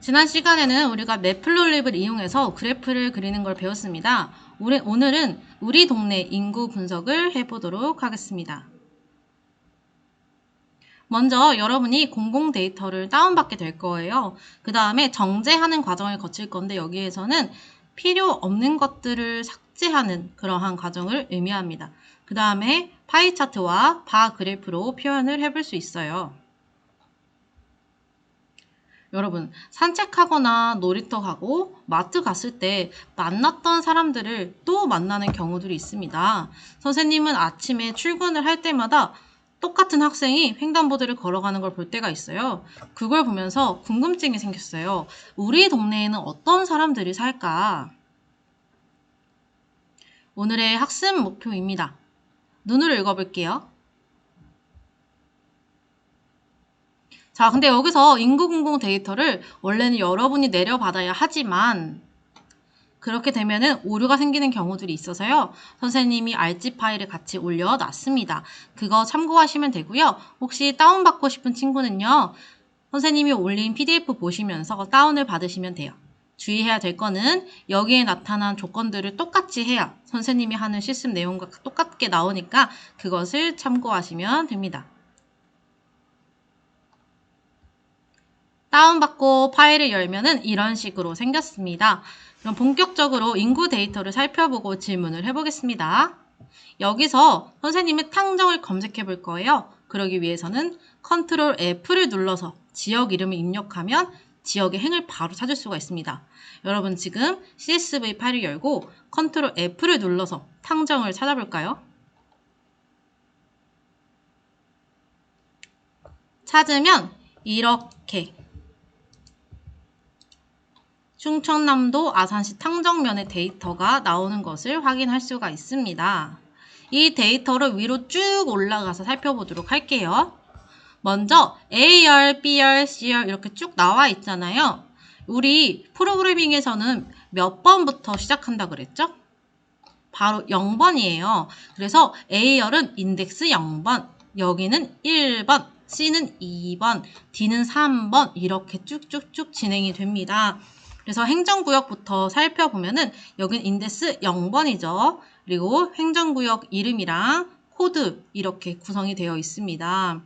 지난 시간에는 우리가 매플로립을 이용해서 그래프를 그리는 걸 배웠습니다. 오늘은 우리 동네 인구 분석을 해보도록 하겠습니다. 먼저 여러분이 공공 데이터를 다운받게 될 거예요. 그 다음에 정제하는 과정을 거칠 건데 여기에서는 필요 없는 것들을 삭제하는 그러한 과정을 의미합니다. 그 다음에 파이 차트와 바 그래프로 표현을 해볼 수 있어요. 여러분, 산책하거나 놀이터 가고 마트 갔을 때 만났던 사람들을 또 만나는 경우들이 있습니다. 선생님은 아침에 출근을 할 때마다 똑같은 학생이 횡단보도를 걸어가는 걸 볼 때가 있어요. 그걸 보면서 궁금증이 생겼어요. 우리 동네에는 어떤 사람들이 살까? 오늘의 학습 목표입니다. 눈으로 읽어볼게요. 자, 근데 여기서 인구공공 데이터를 원래는 여러분이 내려받아야 하지만 그렇게 되면은 오류가 생기는 경우들이 있어서요. 선생님이 알지 파일을 같이 올려놨습니다. 그거 참고하시면 되고요. 혹시 다운받고 싶은 친구는요. 선생님이 올린 PDF 보시면서 다운을 받으시면 돼요. 주의해야 될 거는 여기에 나타난 조건들을 똑같이 해야 선생님이 하는 실습 내용과 똑같게 나오니까 그것을 참고하시면 됩니다. 다운받고 파일을 열면은 이런 식으로 생겼습니다. 그럼 본격적으로 인구 데이터를 살펴보고 질문을 해보겠습니다. 여기서 선생님의 탕정을 검색해 볼 거예요. 그러기 위해서는 컨트롤 F를 눌러서 지역 이름을 입력하면 지역의 행을 바로 찾을 수가 있습니다. 여러분 지금 CSV 파일을 열고 컨트롤 F를 눌러서 탕정을 찾아볼까요? 찾으면 이렇게 충청남도 아산시 탕정면의 데이터가 나오는 것을 확인할 수가 있습니다. 이 데이터를 위로 쭉 올라가서 살펴보도록 할게요. 먼저 A열, B열, C열 이렇게 쭉 나와 있잖아요. 우리 프로그래밍에서는 몇 번부터 시작한다 그랬죠? 바로 0번이에요. 그래서 A열은 인덱스 0번, 여기는 1번, C는 2번, D는 3번 이렇게 쭉쭉쭉 진행이 됩니다. 그래서 행정구역부터 살펴보면은 여긴 인덱스 0번이죠. 그리고 행정구역 이름이랑 코드 이렇게 구성이 되어 있습니다.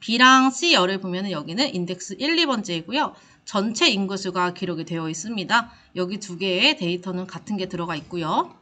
B랑 C열을 보면은 여기는 인덱스 1, 2번째이고요. 전체 인구수가 기록이 되어 있습니다. 여기 두 개의 데이터는 같은 게 들어가 있고요.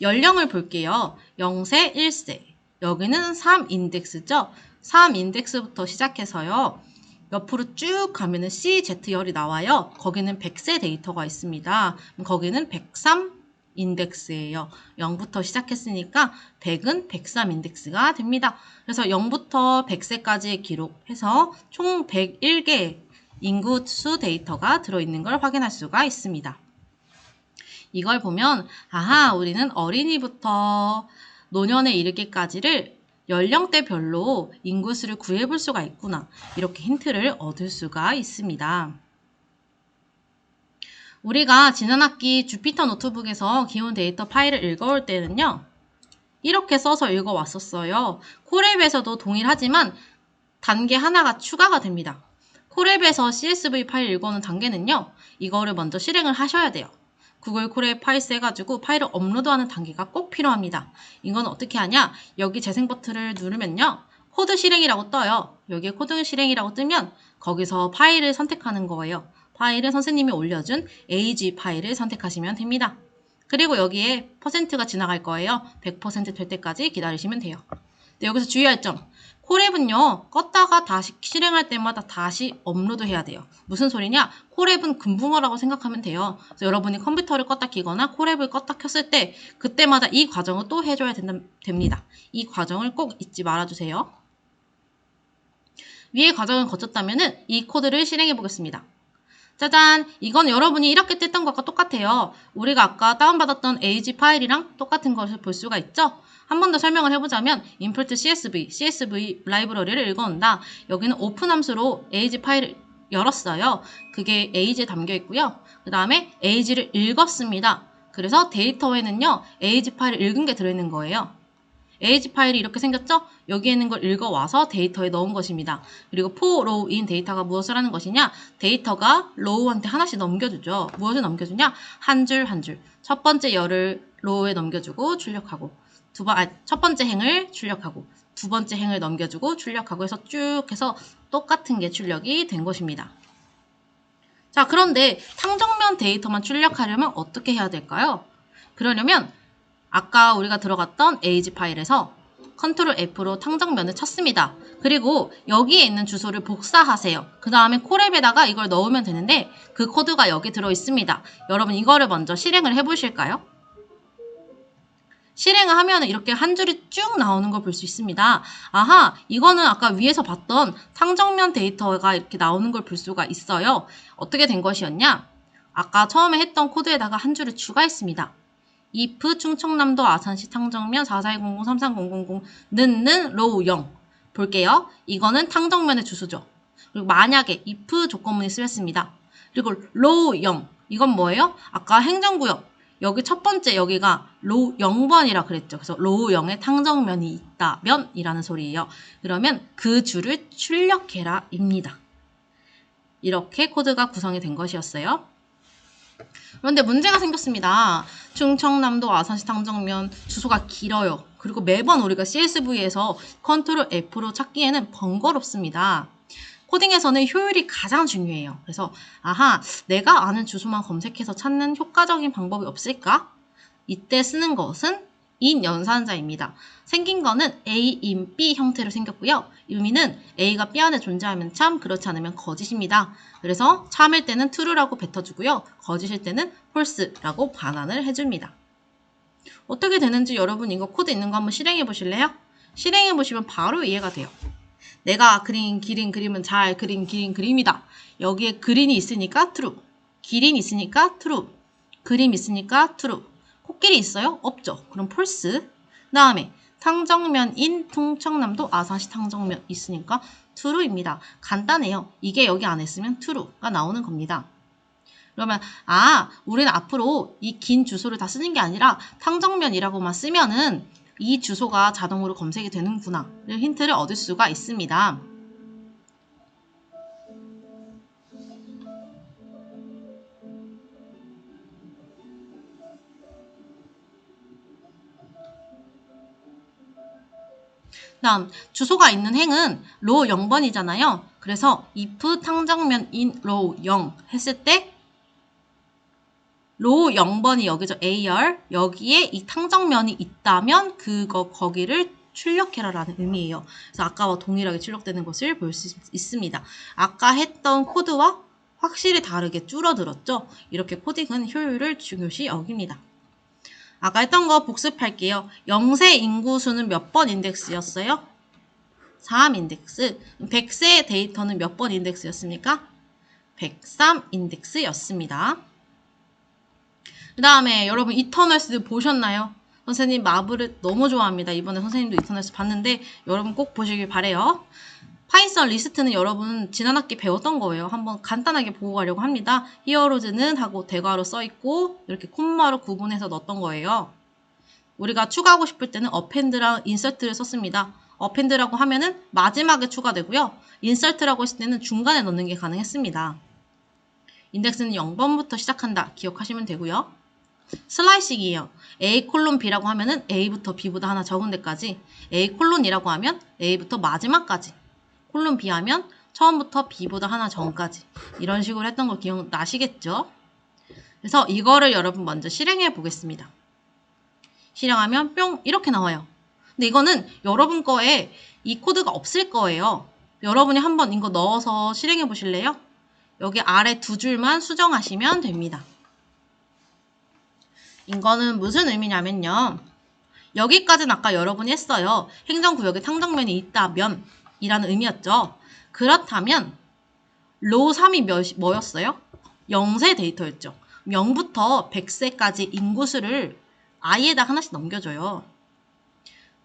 연령을 볼게요. 0세, 1세. 여기는 3인덱스죠. 3인덱스부터 시작해서요. 옆으로 쭉 가면은 CZ열이 나와요. 거기는 100세 데이터가 있습니다. 거기는 103 인덱스예요. 0부터 시작했으니까 100은 103 인덱스가 됩니다. 그래서 0부터 100세까지 기록해서 총 101개 인구수 데이터가 들어있는 걸 확인할 수가 있습니다. 이걸 보면 아하 우리는 어린이부터 노년에 이르기까지를 연령대별로 인구수를 구해볼 수가 있구나. 이렇게 힌트를 얻을 수가 있습니다. 우리가 지난 학기 주피터 노트북에서 기본 데이터 파일을 읽어올 때는요. 이렇게 써서 읽어왔었어요. 코랩에서도 동일하지만 단계 하나가 추가가 됩니다. 코랩에서 CSV 파일 읽어오는 단계는요. 이거를 먼저 실행을 하셔야 돼요. 구글 콜에 파이스 해가지고 파일을 업로드하는 단계가 꼭 필요합니다. 이건 어떻게 하냐? 여기 재생 버튼을 누르면요. 코드 실행이라고 떠요. 여기에 코드 실행이라고 뜨면 거기서 파일을 선택하는 거예요. 파일은 선생님이 올려준 AG 파일을 선택하시면 됩니다. 그리고 여기에 퍼센트가 지나갈 거예요. 100%될 때까지 기다리시면 돼요. 네, 여기서 주의할 점. 콜앱은요, 껐다가 다시 실행할 때마다 다시 업로드 해야 돼요. 무슨 소리냐? 콜앱은 금붕어라고 생각하면 돼요. 그래서 여러분이 컴퓨터를 껐다 키거나 콜앱을 껐다 켰을 때 그때마다 이 과정을 또 해줘야 된다, 됩니다. 이 과정을 꼭 잊지 말아주세요. 위의 과정을 거쳤다면 이 코드를 실행해 보겠습니다. 짜잔! 이건 여러분이 이렇게 뗐던 것과 똑같아요. 우리가 아까 다운받았던 AG 파일이랑 똑같은 것을 볼 수가 있죠? 한 번 더 설명을 해보자면 import CSV, CSV 라이브러리를 읽어온다. 여기는 오픈 함수로 AG 파일을 열었어요. 그게 AG에 담겨 있고요. 그 다음에 AG를 읽었습니다. 그래서 데이터에는요, AG 파일을 읽은 게 들어있는 거예요. AH 파일이 이렇게 생겼죠? 여기에 있는 걸 읽어와서 데이터에 넣은 것입니다. 그리고 for row in 데이터가 무엇을 하는 것이냐? 데이터가 row한테 하나씩 넘겨주죠. 무엇을 넘겨주냐? 한 줄 한 줄. 첫 번째 열을 row에 넘겨주고 출력하고 두 번, 아, 첫 번째 행을 출력하고 두 번째 행을 넘겨주고 출력하고 해서 쭉 해서 똑같은 게 출력이 된 것입니다. 자, 그런데 탕정면 데이터만 출력하려면 어떻게 해야 될까요? 그러려면 아까 우리가 들어갔던 AG 파일에서 컨트롤 F로 탕정면을 쳤습니다. 그리고 여기에 있는 주소를 복사하세요. 그 다음에 콜앱에다가 이걸 넣으면 되는데 그 코드가 여기 들어 있습니다. 여러분 이거를 먼저 실행을 해보실까요? 실행을 하면 이렇게 한 줄이 쭉 나오는 걸 볼 수 있습니다. 아하, 이거는 아까 위에서 봤던 탕정면 데이터가 이렇게 나오는 걸 볼 수가 있어요. 어떻게 된 것이었냐? 아까 처음에 했던 코드에다가 한 줄을 추가했습니다. if 충청남도 아산시 탕정면 4400-3300 는는 로우 0 볼게요. 이거는 탕정면의 주소죠. 그리고 만약에 if 조건문이 쓰였습니다. 그리고 로우 0 이건 뭐예요? 아까 행정구역 여기 첫 번째 여기가 로우 0번이라 그랬죠. 그래서 로우 0에 탕정면이 있다 면 이라는 소리예요. 그러면 그 줄을 출력해라 입니다. 이렇게 코드가 구성이 된 것이었어요. 그런데 문제가 생겼습니다. 충청남도 아산시 탕정면 주소가 길어요. 그리고 매번 우리가 CSV에서 컨트롤 F로 찾기에는 번거롭습니다. 코딩에서는 효율이 가장 중요해요. 그래서 아하 내가 아는 주소만 검색해서 찾는 효과적인 방법이 없을까? 이때 쓰는 것은 인 연산자입니다. 생긴 거는 A in B 형태로 생겼고요. 의미는 A가 B 안에 존재하면 참, 그렇지 않으면 거짓입니다. 그래서 참일 때는 true라고 뱉어주고요. 거짓일 때는 false라고 반환을 해줍니다. 어떻게 되는지 여러분 이거 코드 있는 거 한번 실행해 보실래요? 실행해 보시면 바로 이해가 돼요. 내가 그린 기린 그림은 잘 그린 기린 그림이다. 여기에 그린이 있으니까 true. 기린 있으니까 true. 그림 있으니까 true. 코끼리 있어요? 없죠. 그럼 false. 그 다음에 탕정면인 통청남도 아산시 탕정면 있으니까 true입니다. 간단해요. 이게 여기 안에 있으면 true가 나오는 겁니다. 그러면 아 우리는 앞으로 이 긴 주소를 다 쓰는 게 아니라 탕정면이라고만 쓰면은 이 주소가 자동으로 검색이 되는구나 힌트를 얻을 수가 있습니다. 다음 주소가 있는 행은 로 0번이잖아요. 그래서 if 탕정면 in 로0 했을 때 로 0번이 여기죠. AR 여기에 이 탕정면이 있다면 그거 거기를 출력해라라는 의미예요. 그래서 아까와 동일하게 출력되는 것을 볼 수 있습니다. 아까 했던 코드와 확실히 다르게 줄어들었죠. 이렇게 코딩은 효율을 중요시 여깁니다. 아까 했던 거 복습할게요. 영세 인구수는 몇 번 인덱스였어요? 3 인덱스. 100세 데이터는 몇 번 인덱스였습니까? 103 인덱스였습니다. 그 다음에 여러분 이터널스 보셨나요? 선생님 마블을 너무 좋아합니다. 이번에 선생님도 이터널스 봤는데 여러분 꼭 보시길 바래요. 파이썬 리스트는 여러분 지난 학기 배웠던 거예요. 한번 간단하게 보고 가려고 합니다. 히어로즈는 하고 대괄호 써있고 이렇게 콤마로 구분해서 넣었던 거예요. 우리가 추가하고 싶을 때는 어펜드랑 인설트를 썼습니다. 어펜드라고 하면은 마지막에 추가되고요. 인설트라고 했을 때는 중간에 넣는 게 가능했습니다. 인덱스는 0번부터 시작한다. 기억하시면 되고요. 슬라이싱이에요. A 콜론 B라고 하면은 A부터 B보다 하나 적은 데까지 A 콜론이라고 하면 A부터 마지막까지 콜론 B 하면 처음부터 B보다 하나 전까지 이런 식으로 했던 거 기억나시겠죠? 그래서 이거를 여러분 먼저 실행해 보겠습니다. 실행하면 뿅 이렇게 나와요. 근데 이거는 여러분 거에 이 코드가 없을 거예요. 여러분이 한번 이거 넣어서 실행해 보실래요? 여기 아래 두 줄만 수정하시면 됩니다. 이거는 무슨 의미냐면요. 여기까지는 아까 여러분이 했어요. 행정구역에 탕정면이 있다면 이라는 의미였죠. 그렇다면 로 3이 몇, 뭐였어요? 0세 데이터였죠. 0부터 100세까지 인구수를 i에다 하나씩 넘겨줘요.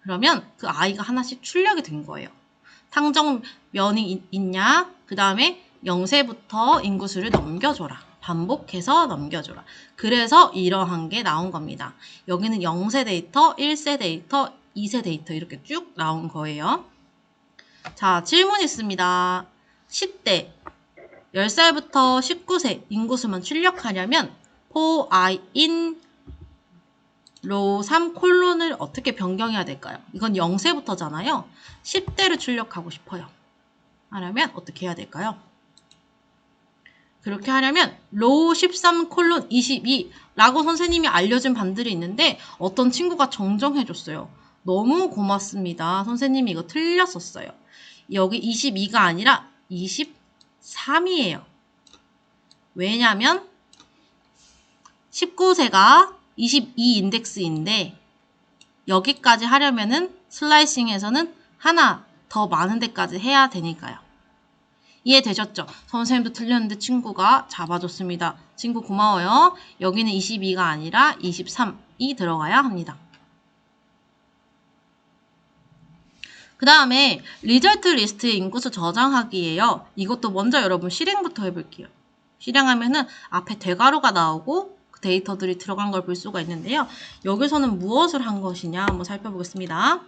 그러면 그 i가 하나씩 출력이 된 거예요. 탕정면이 있냐? 그 다음에 0세부터 인구수를 넘겨줘라. 반복해서 넘겨줘라. 그래서 이러한 게 나온 겁니다. 여기는 0세 데이터, 1세 데이터, 2세 데이터 이렇게 쭉 나온 거예요. 자, 질문 있습니다. 10대 10살부터 19세 인구수만 출력하려면 for i in 로 3 콜론을 어떻게 변경해야 될까요? 이건 0세부터잖아요. 10대를 출력하고 싶어요. 하려면 어떻게 해야 될까요? 그렇게 하려면 로우 13 콜론 22라고 선생님이 알려준 반들이 있는데 어떤 친구가 정정해줬어요. 너무 고맙습니다. 선생님이 이거 틀렸었어요. 여기 22가 아니라 23이에요. 왜냐면 19세가 22 인덱스인데 여기까지 하려면은 슬라이싱에서는 하나 더 많은 데까지 해야 되니까요. 이해되셨죠? 선생님도 틀렸는데 친구가 잡아줬습니다. 친구 고마워요. 여기는 22가 아니라 23이 들어가야 합니다. 그 다음에 리절트 리스트의 인구수 저장하기예요. 이것도 먼저 여러분 실행부터 해볼게요. 실행하면은 앞에 대괄호가 나오고 그 데이터들이 들어간 걸 볼 수가 있는데요. 여기서는 무엇을 한 것이냐 한번 살펴보겠습니다.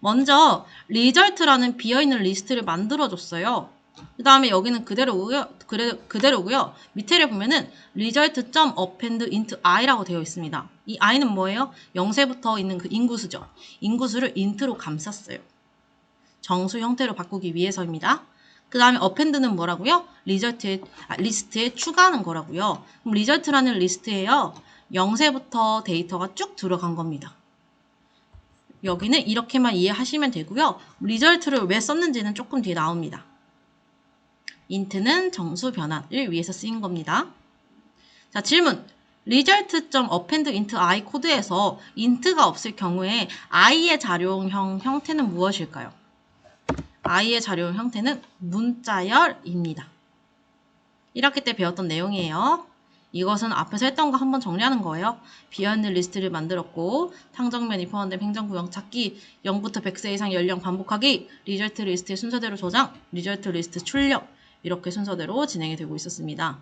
먼저 리절트라는 비어있는 리스트를 만들어줬어요. 그 다음에 여기는 그대로고요. 그래, 그대로고요. 밑에를 보면은 result.append int i라고 되어 있습니다. 이 i는 뭐예요? 0세부터 있는 그 인구수죠. 인구수를 int로 감쌌어요. 정수 형태로 바꾸기 위해서입니다. 그 다음에 append는 뭐라고요? 리절트에, 아, 리스트에 추가하는 거라고요. 그럼 리절트라는 리스트에요. 0세부터 데이터가 쭉 들어간 겁니다. 여기는 이렇게만 이해하시면 되고요. 리절트를 왜 썼는지는 조금 뒤에 나옵니다. Int는 정수 변환을 위해서 쓰인 겁니다. 자, 질문. result.append int i 코드에서 int가 없을 경우에 i의 자료형 형태는 무엇일까요? i의 자료형 형태는 문자열입니다. 1학기 때 배웠던 내용이에요. 이것은 앞에서 했던 거 한번 정리하는 거예요. 비어있는 리스트를 만들었고 탕정면이 포함된 행정구역 찾기 0부터 100세 이상 연령 반복하기 리절트 리스트의 순서대로 저장 리절트 리스트 출력 이렇게 순서대로 진행이 되고 있었습니다.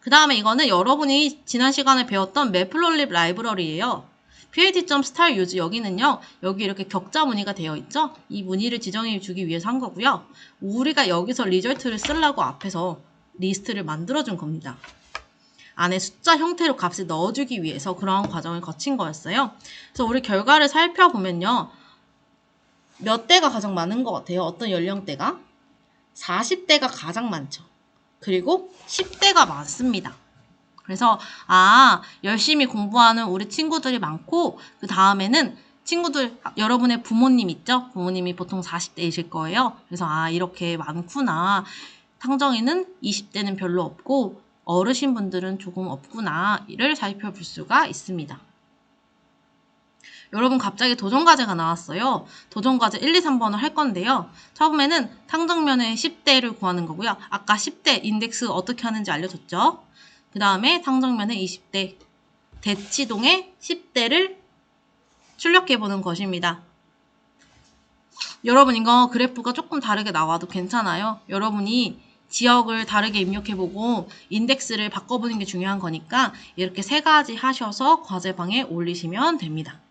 그 다음에 이거는 여러분이 지난 시간에 배웠던 매플롤립 라이브러리예요. pad.star use 여기는요. 여기 이렇게 격자 무늬가 되어 있죠. 이 무늬를 지정해 주기 위해서 한 거고요. 우리가 여기서 리절트를 쓰려고 앞에서 리스트를 만들어 준 겁니다. 안에 숫자 형태로 값을 넣어주기 위해서 그러한 과정을 거친 거였어요. 그래서 우리 결과를 살펴보면요. 몇 대가 가장 많은 것 같아요? 어떤 연령대가? 40대가 가장 많죠. 그리고 10대가 많습니다. 그래서 아 열심히 공부하는 우리 친구들이 많고 그 다음에는 친구들 여러분의 부모님 있죠? 부모님이 보통 40대이실 거예요. 그래서 아 이렇게 많구나. 탕정이는 20대는 별로 없고 어르신 분들은 조금 없구나. 이를 살펴볼 수가 있습니다. 여러분 갑자기 도전과제가 나왔어요. 도전과제 1, 2, 3번을 할 건데요. 처음에는 탕정면의 10대를 구하는 거고요. 아까 10대 인덱스 어떻게 하는지 알려줬죠. 그 다음에 탕정면의 20대 대치동의 10대를 출력해보는 것입니다. 여러분 이거 그래프가 조금 다르게 나와도 괜찮아요. 여러분이 지역을 다르게 입력해보고 인덱스를 바꿔보는 게 중요한 거니까 이렇게 세 가지 하셔서 과제방에 올리시면 됩니다.